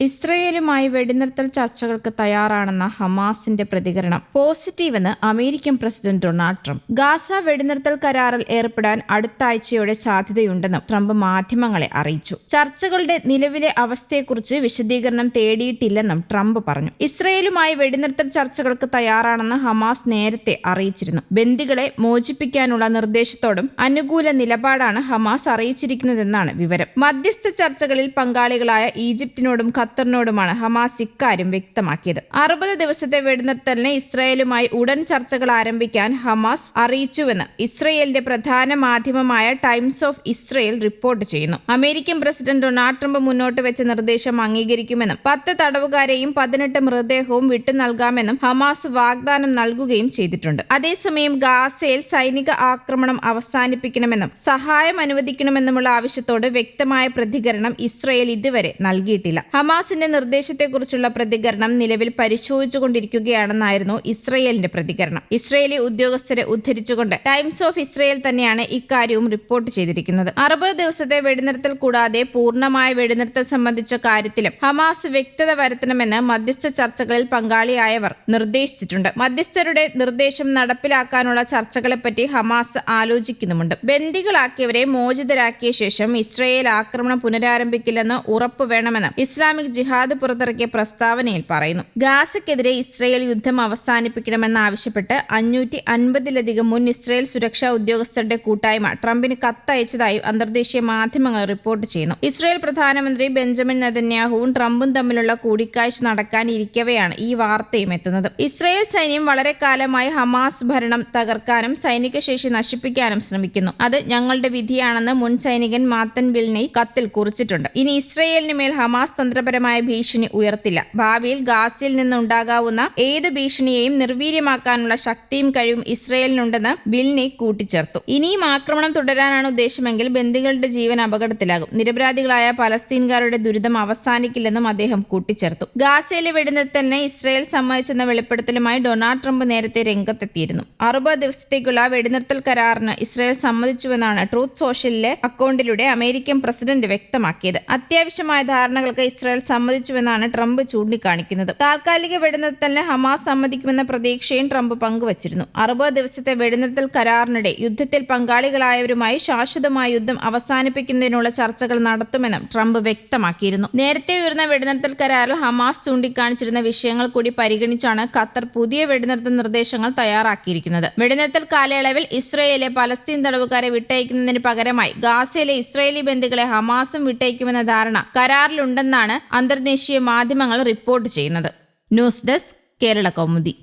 ഇസ്രയേലുമായി വെടിനിർത്തൽ ചർച്ചകൾക്ക് തയ്യാറാണെന്ന ഹമാസിന്റെ പ്രതികരണം പോസിറ്റീവെന്ന് American president Donald Trump. Gaza വെടിനിർത്തൽ കരാറിൽ ഏർപ്പെടാൻ അടുത്ത ആഴ്ചയോടെ സാധ്യതയുണ്ടെന്നും ട്രംപ് മാധ്യമങ്ങളെ അറിയിച്ചു. ചർച്ചകളുടെ നിലവിലെ അവസ്ഥയെക്കുറിച്ച് വിശദീകരണം തേടിയിട്ടില്ലെന്നും ട്രംപ് പറഞ്ഞു. ഇസ്രയേലുമായി വെടിനിർത്തൽ ചർച്ചകൾക്ക് തയ്യാറാണെന്ന് ഹമാസ് നേരത്തെ അറിയിച്ചിരുന്നു. ബന്ദികളെ മോചിപ്പിക്കാനുള്ള നിർദ്ദേശത്തോടും അനുകൂല നിലപാടാണ് ഹമാസ് അറിയിച്ചിരിക്കുന്നതെന്നാണ് വിവരം. മധ്യസ്ഥ ചർച്ചകളിൽ പങ്കാളികളായ ഈജിപ്തിനോടും ഖത്തറിനോടുമാണ് ഹമാസ് ഇക്കാര്യം വ്യക്തമാക്കിയത്. അറുപത് ദിവസത്തെ വെടിനിർത്തലിന് ഇസ്രയേലുമായി ഉടൻ ചർച്ചകൾ ആരംഭിക്കാൻ ഹമാസ് അറിയിച്ചുവെന്ന് ഇസ്രയേലിന്റെ പ്രധാന മാധ്യമമായ ടൈംസ് ഓഫ് ഇസ്രയേൽ റിപ്പോർട്ട് ചെയ്യുന്നു. അമേരിക്കൻ പ്രസിഡന്റ് ഡൊണാൾഡ് ട്രംപ് മുന്നോട്ട് വെച്ച നിർദ്ദേശം അംഗീകരിക്കുമെന്നും പത്ത് തടവുകാരെയും പതിനെട്ട് മൃതദേഹവും വിട്ടു നൽകാമെന്നും ഹമാസ് വാഗ്ദാനം നൽകുകയും ചെയ്തിട്ടുണ്ട്. അതേസമയം ഗാസയിൽ സൈനിക ആക്രമണം അവസാനിപ്പിക്കണമെന്നും സഹായം അനുവദിക്കണമെന്നുമുള്ള ആവശ്യത്തോട് വ്യക്തമായ പ്രതികരണം ഇസ്രയേൽ ഇതുവരെ നൽകിയിട്ടില്ല. ഹമാസിന്റെ നിർദ്ദേശത്തെക്കുറിച്ചുള്ള പ്രതികരണം നിലവിൽ പരിശോധിച്ചുകൊണ്ടിരിക്കുകയാണെന്നായിരുന്നു ഇസ്രയേലിന്റെ പ്രതികരണം. ഇസ്രയേലി ഉദ്യോഗസ്ഥരെ ഉദ്ധരിച്ചുകൊണ്ട് ടൈംസ് ഓഫ് ഇസ്രയേൽ തന്നെയാണ് ഇക്കാര്യവും റിപ്പോർട്ട് ചെയ്തിരിക്കുന്നത്. അറുപത് ദിവസത്തെ വെടിനിർത്തൽ കൂടാതെ പൂർണമായ വെടിനിർത്തൽ സംബന്ധിച്ച കാര്യത്തിലും ഹമാസ് വ്യക്തത വരുത്തണമെന്ന് മധ്യസ്ഥ ചർച്ചകളിൽ പങ്കാളിയായവർ നിർദ്ദേശിച്ചിട്ടുണ്ട്. മധ്യസ്ഥരുടെ നിർദ്ദേശം നടപ്പിലാക്കാനുള്ള ചർച്ചകളെപ്പറ്റി ഹമാസ് ആലോചിക്കുന്നുമുണ്ട്. ബന്ദികളാക്കിയവരെ മോചിതരാക്കിയ ശേഷം ഇസ്രയേൽ ആക്രമണം പുനരാരംഭിക്കില്ലെന്ന് ഉറപ്പ് വേണമെന്ന് ഇസ്ലാമിക് ജിഹാദ് പുറത്തിറക്കിയ പ്രസ്താവനയിൽ പറയുന്നു. ഗാസയ്ക്കെതിരെ ഇസ്രയേൽ യുദ്ധം അവസാനിപ്പിക്കണമെന്നാവശ്യപ്പെട്ട് അഞ്ഞൂറ്റി അൻപതിലധികം മുൻ ഇസ്രയേൽ സുരക്ഷാ ഉദ്യോഗസ്ഥരുടെ കൂട്ടായ്മ ട്രംപിന് കത്തയച്ചതായും അന്തർദേശീയ മാധ്യമങ്ങൾ റിപ്പോർട്ട് ചെയ്യുന്നു. ഇസ്രയേൽ പ്രധാനമന്ത്രി ബെഞ്ചമിൻ നെതന്യാഹുവും ട്രംപും തമ്മിലുള്ള കൂടിക്കാഴ്ച നടക്കാനിരിക്കവെയാണ് ഈ വാർത്തയും എത്തുന്നത്. ഇസ്രയേൽ സൈന്യം വളരെ കാലമായി ഹമാസ് ഭരണം തകർക്കാനും സൈനിക ശേഷി നശിപ്പിക്കാനും ശ്രമിക്കുന്നു. അത് ഞങ്ങളുടെ വിധിയാണെന്ന് മുൻ സൈനികൻ മാത്തൻ ബിൽനെ കത്തിൽ കുറിച്ചിട്ടുണ്ട്. ഇനി ഇസ്രയേലിന് മേൽ ഹമാസ് തന്ത്രപരമായ ഭീഷണി ഉയർത്തില്ല. ഭാവിയിൽ ഗാസയിൽ നിന്നുണ്ടാകാവുന്ന ഏത് ഭീഷണിയെയും നിർവീര്യമാക്കാനുള്ള ശക്തിയും കഴിവും ഇസ്രയേലിനുണ്ടെന്ന് ബിൽനി കൂട്ടിച്ചേർത്തു. ഇനിയും ആക്രമണം തുടരാനാണ് ഉദ്ദേശമെങ്കിൽ ബന്ദികളുടെ ജീവൻ അപകടത്തിലാകും. നിരപരാധികളായ പലസ്തീൻകാരുടെ ദുരിതം അവസാനിക്കില്ലെന്നും അദ്ദേഹം കൂട്ടിച്ചേർത്തു. ഗാസയിലെ വെടിനിർത്തലിന് ഇസ്രയേൽ സമ്മതിച്ചെന്ന വെളിപ്പെടുത്തലുമായി ഡൊണാൾഡ് ട്രംപ് നേരത്തെ രംഗത്തെത്തിയിരുന്നു. അറുപത് ദിവസത്തേക്കുള്ള വെടിനിർത്തൽ കരാറിന് ഇസ്രയേൽ സമ്മതിച്ചുവെന്നാണ് ട്രൂത്ത് സോഷ്യലിലെ അക്കൗണ്ടിലൂടെ അമേരിക്കൻ പ്രസിഡന്റ് വ്യക്തമാക്കിയത്. അത്യാവശ്യമായ ധാരണകൾക്ക് ഇസ്രായേൽ സമ്മതിച്ചുവെന്നാണ് ട്രംപ് ചൂണ്ടിക്കാണിക്കുന്നത്. താൽക്കാലിക വെടിനിർത്തലിന് ഹമാസ് സമ്മതിക്കുമെന്ന പ്രതീക്ഷയും ട്രംപ് പങ്കുവച്ചിരുന്നു. അറുപത് ദിവസത്തെ വെടിനിർത്തൽ കരാറിനിടെ യുദ്ധത്തിൽ പങ്കാളികളായവരുമായി ശാശ്വതമായ യുദ്ധം അവസാനിപ്പിക്കുന്നതിനുള്ള ചർച്ചകൾ നടത്തുമെന്നും ട്രംപ് വ്യക്തമാക്കിയിരുന്നു. നേരത്തെ ഉയർന്ന വെടിനിർത്തൽ കരാറിൽ ഹമാസ് ചൂണ്ടിക്കാണിച്ചിരുന്ന വിഷയങ്ങൾ കൂടി പരിഗണിച്ചാണ് ഖത്തർ പുതിയ വെടിനിർത്തൽ നിർദ്ദേശങ്ങൾ തയ്യാറാക്കിയിരിക്കുന്നത്. വെടിനിർത്തൽ കാലയളവിൽ ഇസ്രയേലിലെ പലസ്തീൻ തടവുകാരെ വിട്ടയക്കുന്നതിന് പകരമായി ഗാസയിലെ ഇസ്രയേലി ബന്ധുക്കളെ ഹമാസും വിട്ടയക്കുമെന്ന ധാരണ കരാറിലുണ്ടെന്നാണ് അന്തർദേശീയ മാധ്യമങ്ങൾ റിപ്പോർട്ട് ചെയ്യുന്നത്. News desk Kerala Kaumudi.